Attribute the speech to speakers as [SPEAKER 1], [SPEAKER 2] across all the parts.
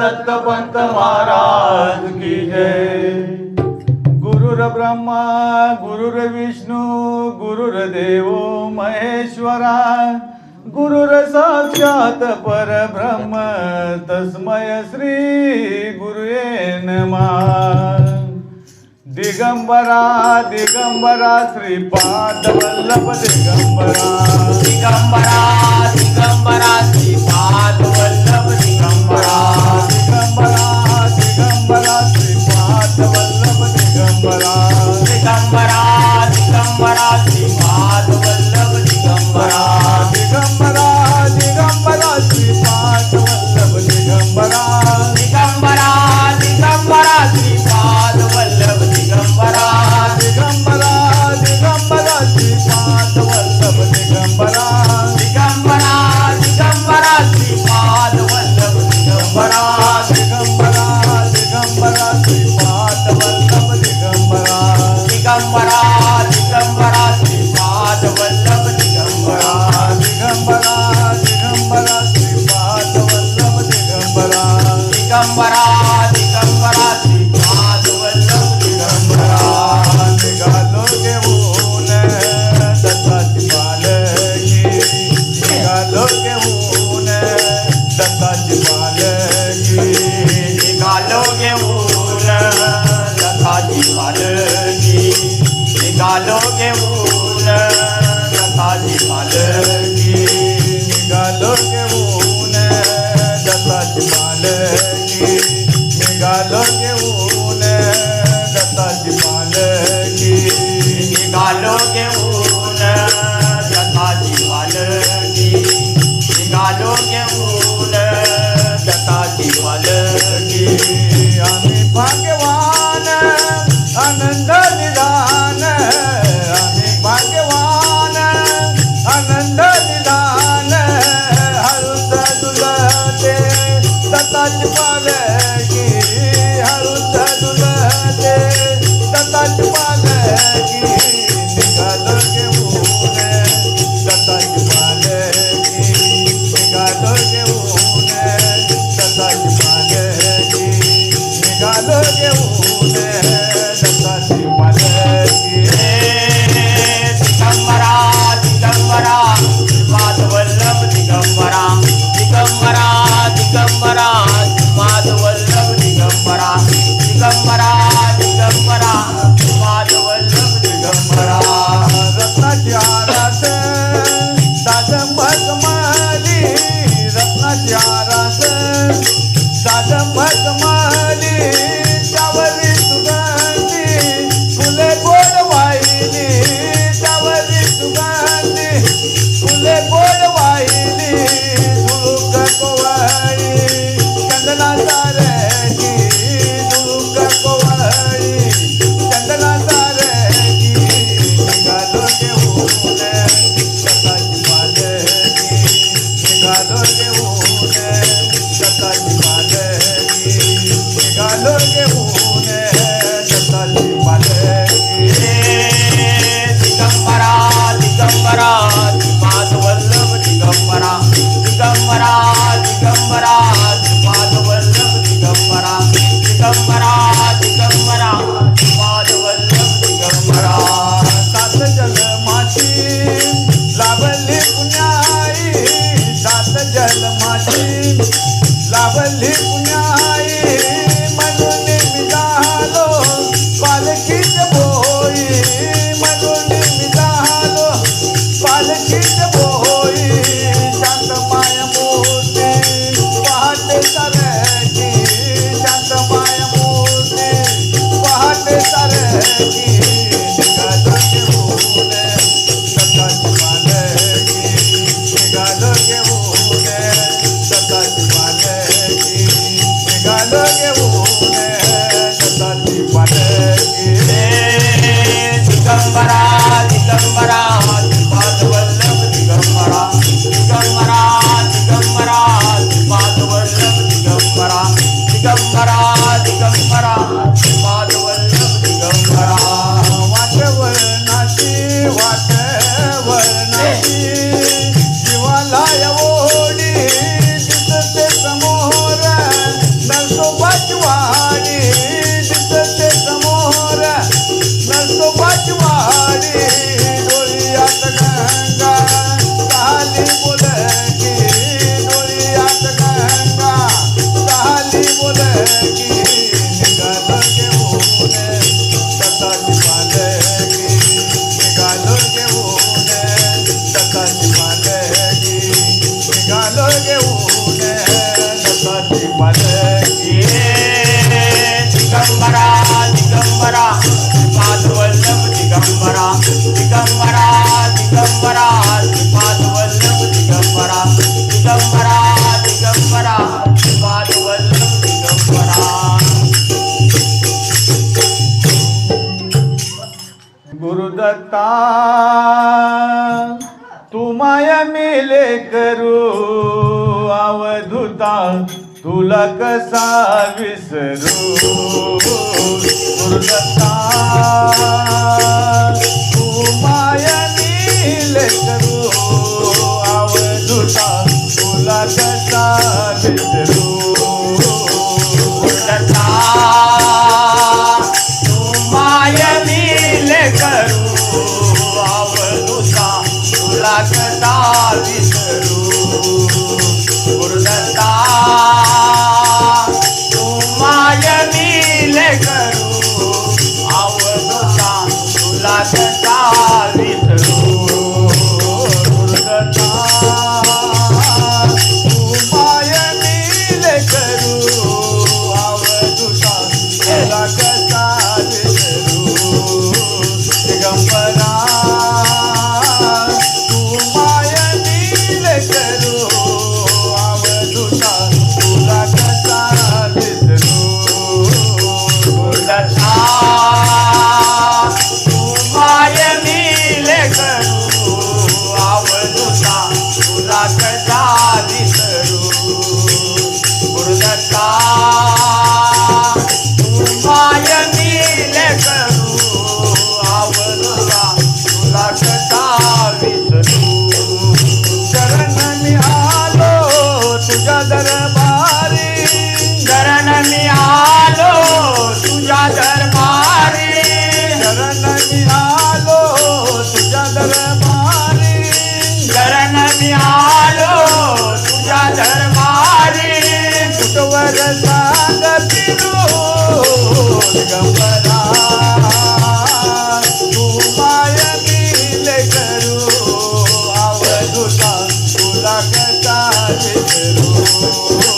[SPEAKER 1] दत्त पंत महाराज की जय। गुरुर ब्रह्मा गुरुर विष्णू गुरुर देव महेश्वरा गुरुर साक्षात पर ब्रह्म तस्मय श्री गुरुये नमः। दिगंबरा दिगंबरा श्रीपाद वल्लभ दिगंबरा।
[SPEAKER 2] दिगंबरा दिगंबरा श्रीपाद वल्लभ दिगंबरा। Padre
[SPEAKER 1] निघालो घेऊन जगाची पालकी निघालो घेऊन
[SPEAKER 2] जगाची पालकी
[SPEAKER 1] आम्ही भाग्यवान आनंद निदान. आम्ही भाग्यवान आनंद निदान. हळूच दुलते जगाची पालकी हळूच दुलते जगाची पालकी महाराज दादा पद्माली कर जगत वाले श्रीपादवल्लभ
[SPEAKER 2] दिगंबरा दिगंबरा दिगंबरा श्रीपादवल्लभ दिगंबरा दिगंबरा दिगंबरा श्रीपादवल्लभ दिगंबरा
[SPEAKER 1] गुरुदत्ता तुम्हाला मेले करू अवधुता तुला कसा विसरू? दुर्गता तू माया नील करू
[SPEAKER 2] आवडता. तुला कसा विसरू?
[SPEAKER 1] तुझ्या दरबारी
[SPEAKER 2] शरण मी आलो तुझ्या दरबारी.
[SPEAKER 1] शरण मी आलो तुझ्या दरबारी.
[SPEAKER 2] शरण मी आलो तुझ्या दरबारी.
[SPEAKER 1] कुठवर सांग
[SPEAKER 2] गंबरा Oh,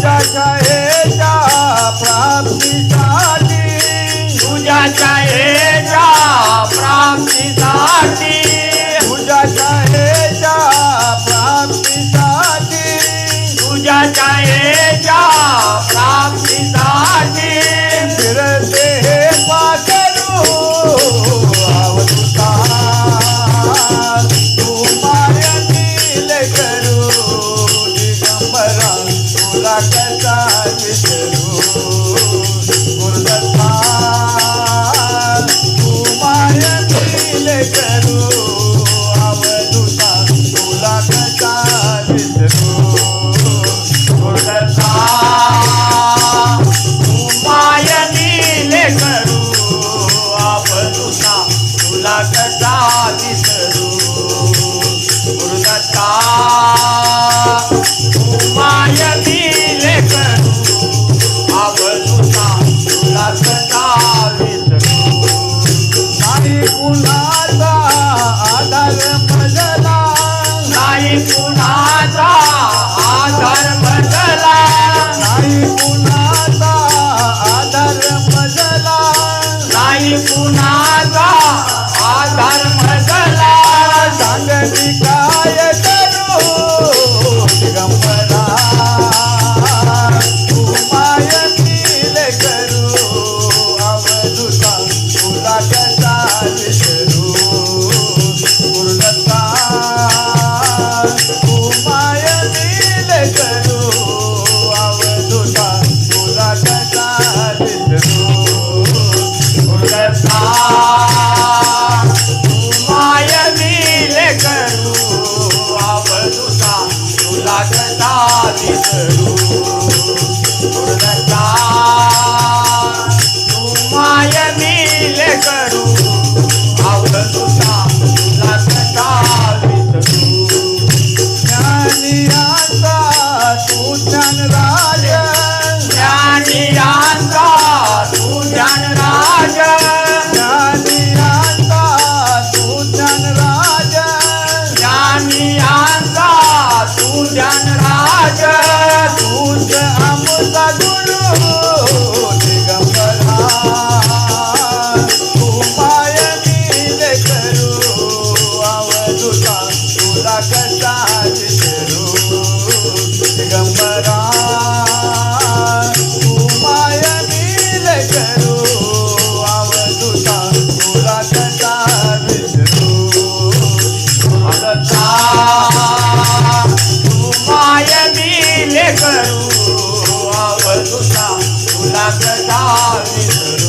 [SPEAKER 1] तुझ्याच्या हेच्या प्राप्तीसाठी.
[SPEAKER 2] तुझ्याच्या हेच्या प्राप्तीसाठी.
[SPEAKER 1] कुणाचा आधार
[SPEAKER 2] भजला कुणाचा आधार
[SPEAKER 1] नाही कुणा करू आवड तुला
[SPEAKER 2] तुला
[SPEAKER 1] कदा